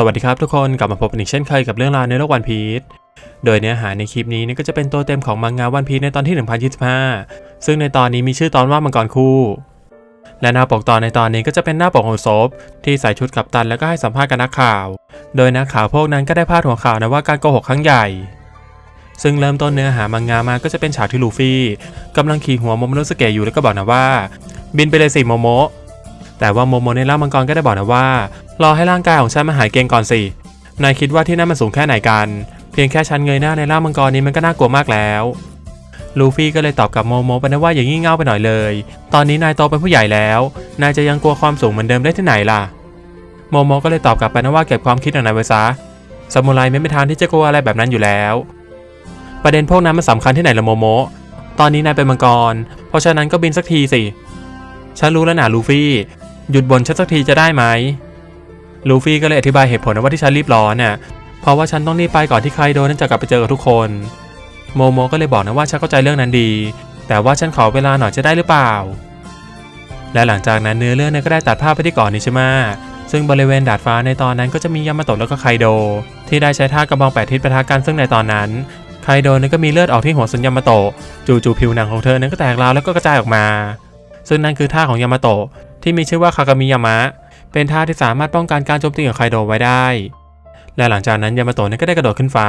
สวัสดีครับทุกคนกลับมาพบกันอีกเช่นเคยกับเรื่องราวในโลกวันพีชโดยเนื้อหาในคลิปนี้นี่ก็จะเป็นตัวเต็มของมังงะวันพีชในตอนที่ 1025 ซึ่งในตอนนี้มีชื่อตอนว่ามังกรคู่ และหน้าปกตอนในตอนนี้ก็จะเป็นหน้าปกของโซฟที่ใส่ชุดกัปตันแล้วก็ให้สัมภาษณ์กับนักข่าว โดยนักข่าวพวกนั้นก็ได้พาดหัวข่าวนะว่าการโกหกครั้งใหญ่ ซึ่งเริ่มต้นเนื้อหามังงะมาก็จะเป็นฉากที่ลูฟี่กำลังขี่หัวโมโมโนสเกะอยู่แล้วก็บอกนะว่า บินไปเลยสิโมโมแต่ว่าโมโมในร่างมังกรก็ได้บอกนะว่า รอให้ร่างกายของฉันมาหายเกรงก่อนสิ นายคิดว่าที่นั่นมันสูงแค่ไหนกัน เพียงแค่ฉันเงยหน้าในร่างมังกรนี้มันก็น่ากลัวมากแล้ว ลูฟี่ก็เลยตอบกับโมโมไปนะว่าอย่างงี่เง่าไปหน่อยเลย ตอนนี้นายโตเป็นผู้ใหญ่แล้ว นายจะยังกลัวความสูงเหมือนเดิมได้ที่ไหนล่ะ โมโมก็เลยตอบกลับไปนะว่าเก็บความคิดของนายไว้ซะซามูไรไม่มีทางที่จะกลัวอะไรแบบนั้นอยู่แล้ว ประเด็นพวกนั้นมันสำคัญที่ไหนละโมโม ตอนนี้นายเป็นมังกร เพราะฉะนั้นก็บินสักทีสิ ฉันรู้แล้วนะลูฟี่ หยุดบ่นฉันสักทีจะได้ไหม ลูฟี่ก็เลยอธิบายเหตุผลว่าที่ฉันรีบร้อนน่ะเพราะว่าฉันต้องรีบไปก่อนที่ใครโดนนั้นจะกลับไปเจอกับทุกคน โมโมก็เลยบอกนะว่าฉันเข้าใจเรื่องนั้นดี แต่ว่าฉันขอเวลาหน่อยจะได้หรือเปล่า และหลังจากนั้นเนื้อเรื่องเนี่ยก็ได้ตัดภาพไปที่เก่อนนิชิมะซึ่งบริเวณดาดฟ้าในตอนนั้นก็จะมียามาโตะแล้วก็ไคโด ที่ได้ใช้ท่ากระบองแปดทิศประทะกันซึ่งในตอนนั้นไคโดนั้นก็มีเลือดออกที่หัวซุนยามาโตะจู่ๆผิวหนังของเธอนั้นก็แตกราวแล้วก็กระจายออกมา ซึ่งนั่นคือท่าของยามาโตะที่มีชื่อว่าคากามิยามะ เป็นท่าที่สามารถป้องกันการโจมตีของไคโดไว้ได้ และหลังจากนั้นยามาโตะนั้นก็ได้กระโดดขึ้นฟ้า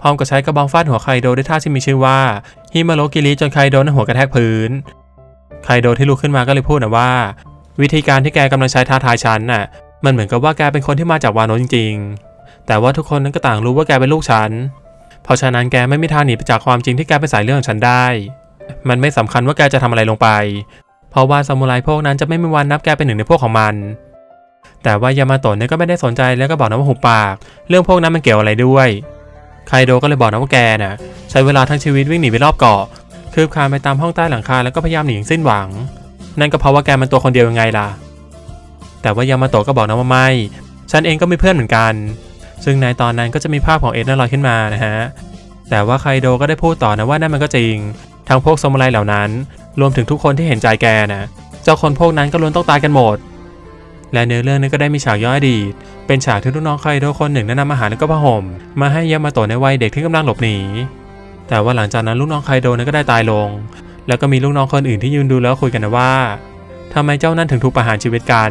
พร้อมกับใช้กระบองฟาดหัวไคโดด้วยท่าที่มีชื่อว่าฮิมาโรกิริจนไคโดนั้นหัวกระแทกพื้น ไคโดที่ลุกขึ้นมาก็เลยพูดนะว่า วิธีการที่แกกำลังใช้ท้าทายฉันน่ะ มันเหมือนกับว่าแกเป็นคนที่มาจากวานโนจริง ๆ แต่ว่าทุกคนนั้นก็ต่างรู้ว่าแกเป็นลูกฉัน เพราะฉะนั้นแกไม่มีทางหนีไปจากความจริงที่แกเป็นสายเลือดของฉันได้ มันไม่สำคัญว่าแกจะทำอะไรลงไป เพราะว่าซามูไรพวกนั้นจะไม่มีวันนับแกเป็นหนึ่งในพวกของมัน แต่ว่ายามาโตะเนี่ยก็ไม่ได้สนใจแล้วก็บอกนะว่าหุบปาก เรื่องพวกนั้นมันเกี่ยวอะไรด้วยไคโดก็เลยบอกนะว่าแกน่ะใช้เวลาทั้งชีวิตวิ่งหนีไปรอบเกาะคืบคลานไปตามห้องใต้หลังคาแล้วก็พยายามหนีอย่างสิ้นหวัง นั่นก็เพราะว่าแกมันตัวคนเดียวยังไงล่ะ แต่ว่ายามาโตะก็บอกนะว่าไม่ ฉันเองก็มีเพื่อนเหมือนกัน ซึ่งในตอนนั้นก็จะมีภาพของเอ็ดนั่นลอยขึ้นมานะฮะ แต่ว่าไคโดก็ได้พูดต่อนะว่านั่นมันก็จริง ทั้งพวกซามูไรเหล่านั้น รวมถึงทุกคนที่เห็นใจแกนะ เจ้าคนพวกนั้นก็ล้วนต้องตายกันหมด และเนื้อเรื่องนี้ก็ได้มีฉากย้อนอดีต เป็นฉากที่ลูกน้องไคโดคนหนึ่งได้นำอาหารและก็ผ้าห่ม มาให้ยามาโตะในวัยเด็กที่กำลังหลบหนี แต่ว่าหลังจากนั้นลูกน้องไคโดนั้นก็ได้ตายลง แล้วก็มีลูกน้องคนอื่นที่ยืนดูแล้วคุยกันนะว่าทำไมเจ้านั่นถึงถูกประหารชีวิตกัน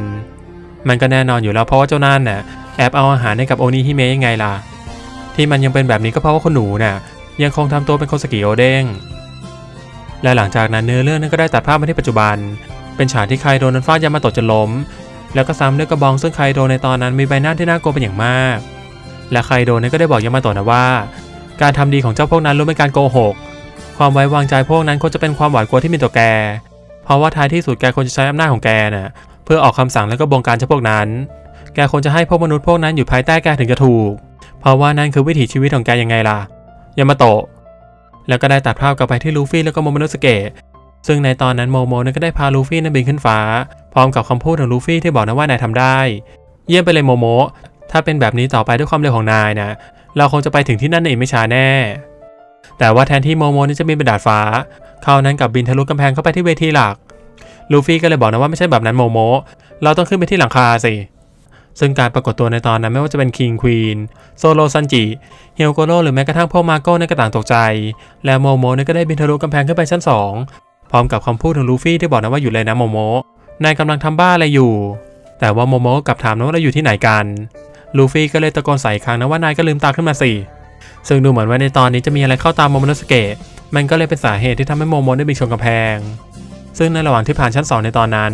มันก็แน่นอนอยู่แล้วเพราะว่าเจ้านั่นน่ะแอบเอาอาหารให้กับโอนิฮิเมะยังไงล่ะ ที่มันยังเป็นแบบนี้ก็เพราะว่าคนหนูน่ะยังคงทำตัวเป็นคนสกิโอเด้ง และหลังจากนั้นเนื้อเรื่องนั้นก็ได้ตัดภาพมาที่ปัจจุบัน เป็นฉากที่ไคโดนั้นฟาดยามาโตะจนล้ม แล้วก็ซ้ำด้วยกระบองซึ่งไคโดในตอนนั้นมีใบหน้าที่น่ากลัวเป็นอย่างมาก และไคโดนั้นก็ได้บอกยามาโตะนะว่า การทำดีของเจ้าพวกนั้นล้วนเป็นการโกหก ความไว้วางใจพวกนั้นควรจะเป็นความหวาดกลัวที่มีต่อแก เพราะว่าท้ายที่สุดแกควรจะใช้อำนาจของแกน่ะเพื่อออกคำสั่งแล้วก็บงการเจ้าพวกนั้น แกควรจะให้พวกมนุษย์พวกนั้นอยู่ภายใต้แกถึงจะถูก เพราะว่านั่นคือวิถีชีวิตของแกยังไงล่ะ ยามาโตะ แล้วก็ได้ตัดภาพกลับไปที่ลูฟี่แล้วก็โมโมโนสเกะซึ่งในตอนนั้นโมโมนั้นก็ได้พาลูฟี่นั้นบินขึ้นฟ้า พร้อมกับคำพูดของลูฟี่ที่บอกนะว่านายทำได้ เยี่ยมไปเลยโมโมถ้าเป็นแบบนี้ต่อไปด้วยความเร็วของนายนะเราคงจะไปถึงที่นั่นในอีกไม่ช้าแน่ แต่ว่าแทนที่โมโมนี่จะบินไปดาดฟ้า เขานั้นกับบินทะลุกำแพงเข้าไปที่เวทีหลัก ลูฟี่ก็เลยบอกนะว่าไม่ใช่แบบนั้นโมโม เราต้องขึ้นไปที่หลังคาสิ ซึ่งการปรากฏตัวในตอนนั้นไม่ว่าจะเป็นคิงควีนโซโลซันจิ เฮลโกโรหรือแม้กระทั่งพวกมาโก้ในนก็ต่างตกใจ และโมโมนี่ก็ได้บินทะลุกำแพงขึ้นไปชั้น 2 พร้อมกับคำพูดของลูฟี่ที่บอกนะว่าอยู่เลยนะโมโม นายกำลังทำบ้าอะไรอยู่ แต่ว่าโมโมกลับถามนะว่าเราอยู่ที่ไหนกัน ลูฟี่ก็เลยตะโกนใส่ครั้งนะว่านายก็ลืมตาขึ้นมาสิ ซึ่งดูเหมือนว่าในตอนนี้จะมีอะไรเข้าตามโมโมโนสเกะ มันก็เลยเป็นสาเหตุที่ทำให้โมโมได้บินชนกำแพง ซึ่งในระหว่างที่ผ่านชั้น2ในตอนนั้น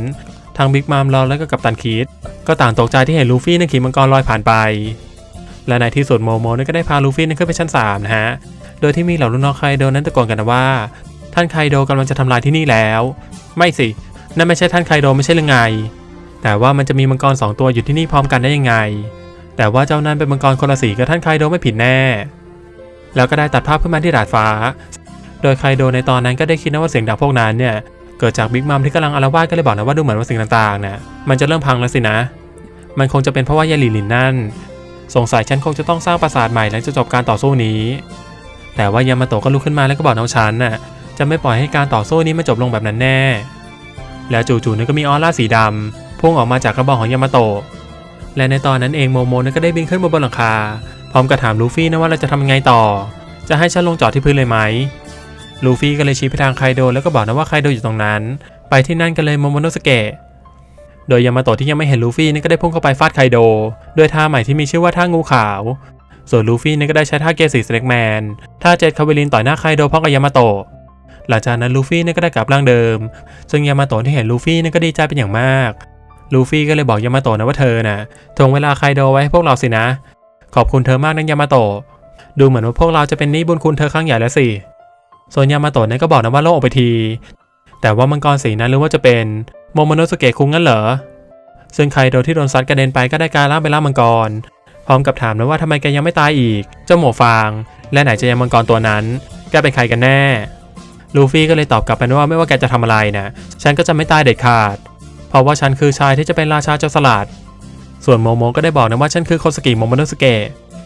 ทางบิ๊กมามราและก็กัปตันคีดก็ต่างตกใจที่เห็นลูฟี่นั่งขี่มังกรลอยผ่านไป และในที่สุดโมโมนั่นก็ได้พาลูฟี่นั่นขึ้นไปชั้น3นะฮะ โดยที่มีเหล่าลูกน้องไคโดนั้นตะโกนกันว่า ท่านไคโดกำลังจะทำลายที่นี่แล้ว ไม่สิ นั่นไม่ใช่ท่านไคโดไม่ใช่หรือไง แต่ว่ามันจะมีมังกรสองตัวอยู่ที่นี่พร้อมกันได้ยังไง แต่ว่าเจ้านั้นเป็นมังกรคนละสีกับท่านไคโดไม่ผิดแน่ แล้วก็ได้ตัดภาพขึ้นมาที่ดาดฟ้า โดยไคโดในตอนนั้นก็ได้คิดนะว่าเสียงดังพวกนั้นเนี่ยเกิดจากบิ๊กมัมที่กำลังอารวาสก็เลยบอกนะว่าดูเหมือนว่าสิ่งต่างๆน่ะมันจะเริ่มพังแล้วสินะ มันคงจะเป็นเพราะว่ายาหลินลินนั่น สงสัยฉันคงจะต้องสร้างปราสาทใหม่หลังจากจบการต่อสู้นี้ แต่ว่ายามาโตะก็ลุกขึ้นมาแล้วก็บอกน้องฉันน่ะจะไม่ปล่อยให้การต่อสู้นี้มันจบลงแบบนั้นแน่ แล้วจู่ๆนี่ก็มีออร่าสีดำพุ่งออกมาจากกระบอกของยามาโตะและในตอนนั้นเองโมโมนั้นก็ได้บินขึ้นมาบนหลังคา พร้อมกับถามลูฟี่นะว่าเราจะทำไงต่อ จะให้ฉันลงจอดที่พื้นเลยไหมลูฟี่ก็เลยชี้ไปทางไคโดแล้วก็บอกนะว่าไคโดอยู่ตรงนั้น ไปที่นั่นกันเลยโมโมโนสเกะโดยยามาโตะที่ยังไม่เห็นลูฟี่นี่ก็ได้พุ่งเข้าไปฟาดไคโดด้วยท่าใหม่ที่มีชื่อว่าท่างูขาว ส่วนลูฟี่นี่ก็ได้ใช้ท่าเกสีสเน็กแมนท่าเจ็ดคาเวลินต่อยหน้าไคโดพร้อมกับยามาโตะ หลังจากนั้นลูฟี่นี่ก็ได้กลับร่างเดิม ซึ่งยามาโตะที่เห็นลูฟี่นี่ก็ดีใจเป็นอย่างมาก ลูฟี่ก็เลยบอกยามาโตะนะว่าเธอน่ะทวงเวลาไคโดไว้ให้พวกเราสินะ ขอบคุณเธอมากนะยามาโตะ ดูเหมือนว่าพวกเราจะเป็นหนี้บุญคุณเธอครั้งใหญ่แล้วสิ ส่วนยามาโตะเนี่ยก็บอกนะว่าโล่งออกไปที แต่ว่ามังกรสีนั้นหรือว่าจะเป็นโมโมโนสเกะคุงงั้นเหรอ ซึ่งไคโดที่โดนซัดกระเด็นไปก็ได้การล่างไปล่ามังกร พร้อมกับถามนะว่าทำไมแกยังไม่ตายอีก เจ้าหมวฟาง และไหนจะยังมังกรตัวนั้น แกเป็นใครกันแน่ ลูฟี่ก็เลยตอบกลับไปว่าไม่ว่าแกจะทำอะไรนะฉันก็จะไม่ตายเด็ดขาด เพราะว่าฉันคือชายที่จะเป็นราชาเจ้าสลัดส่วนโมโมก็ได้บอกนะว่าฉันคือโคสกิโมโมโนสเกะ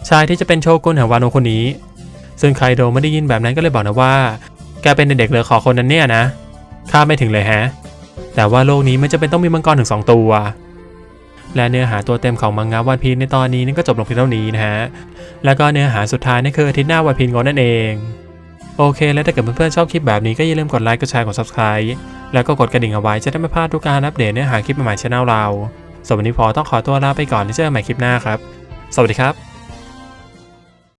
ชายที่จะเป็นโชกุนแห่งวานโนคนนี้ ซึ่งไคโดไม่ได้ยินแบบนั้นก็เลยบอกนะว่า แกเป็นเด็กเหลือขอคนนั้นเนี่ยนะข้าไม่ถึงเลยแฮะ แต่ว่าโลกนี้ไม่จะเป็นต้องมีมังกรถึง 2 ตัว และเนื้อหาตัวเต็มของมังงะวันพีในตอนนี้นั่นก็จบลงเพียงเท่านี้นะฮะ แล้วก็เนื้อหาสุดท้ายนั่นคืออาทิตย์หน้าวันพีงอนนั่นเอง โอเค แล้วถ้าเกิดเพื่อนๆชอบคลิปแบบนี้ก็อย่าลืมกดไลค์ กดแชร์ กด subscribe แล้วก็กดกระดิ่งเอาไว้จะได้ไม่พลาดทุกการอัปเดตเนื้อหาคลิปใหม่ๆช่องเราสำหรับวันนี้พอต้องขอตัวลาไปก่อนที่เจอใหม่คลิปหน้าครับ สวัสดีครับ